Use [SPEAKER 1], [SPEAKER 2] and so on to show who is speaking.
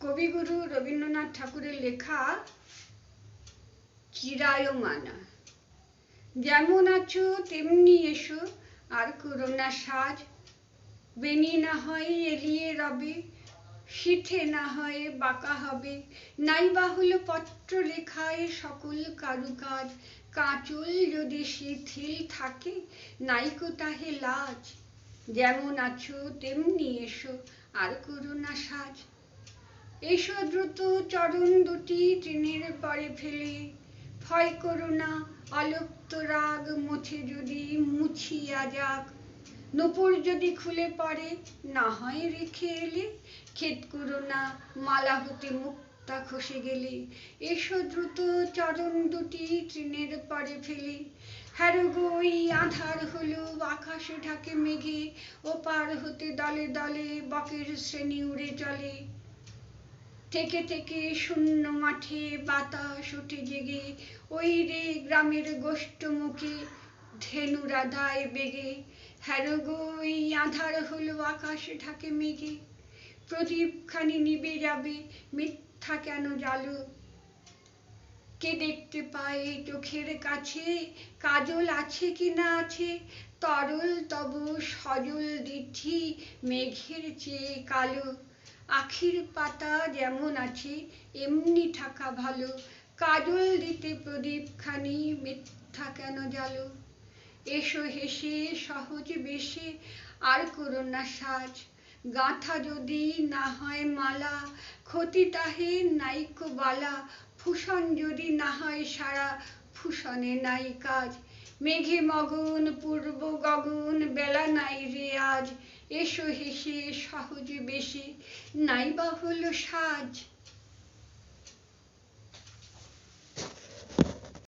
[SPEAKER 1] কবিগুরু রবীন্দ্রনাথ ঠাকুরের লেখা চিরায়মানা। যেমন আছো, তেমনি এসো, আর করোনা সাজ। বেনি না হয় এলিয়ে রবে শীথে না হয় বাঁকা হবে। নাই বা হলো পত্র লেখায় সকল কারুকাজ। কাঁচল যদি শিথিল থাকে, নাইকো তাহে লাজ। যেমন আছো, তেমনি এসো, আর করোনা সাজ। এসো দ্রুত চরণ দুটি তৃণের পরে ফেলে। ভয় করো না অলক্ত রাগ মুছে যদি মুছিয়া যাক। নূপুর যদি খুলে পড়ে, না হয় রেখে এলে। খেদ করো না, মালা হতে মুক্তা খসে গেলে। এসো দ্রুত চরণ দুটি তৃণের পরে ফেলে। হ্যারো গো এই আধার হলো আকাশে ঢাকে মেঘে। ও পার হতে দলে দলে বকের শ্রেণি উড়ে চলে। থেকে থেকে শূন্য মাঠে বাতাস ওঠে জেগে। ওই রে গ্রামের গোষ্ঠ মুখে ধেনুরা দায় বেগে। হ্যারো গো এই আধার হলো আকাশে ঢাকে মেঘে। প্রদীপখানি নিবে যাবে, মিথ্যা কেন জালো? কে দেখতে পায় চোখের কাছে? কাজল আছে কি না আছে? তরল তব সজল দিঠি, মেঘের চেয়ে কালো। আখির পাতা যেমন আছে, এমনি থাকা ভালো। কাজল দিতে প্রদীপ খানি মিথ্যা কেন জালো? এসো হেসে সহজ বেশে আর করো না সাজ। গাঁথা যদি না হয় মালা, ক্ষতি তাহে নাইকো বালা। ফুসন যদি না হয় সারা, ফুসনে নাই কাজ। মেঘে মগন পূর্ব এসো হেসে সহজে বেশি নাইবা হলো সাজ।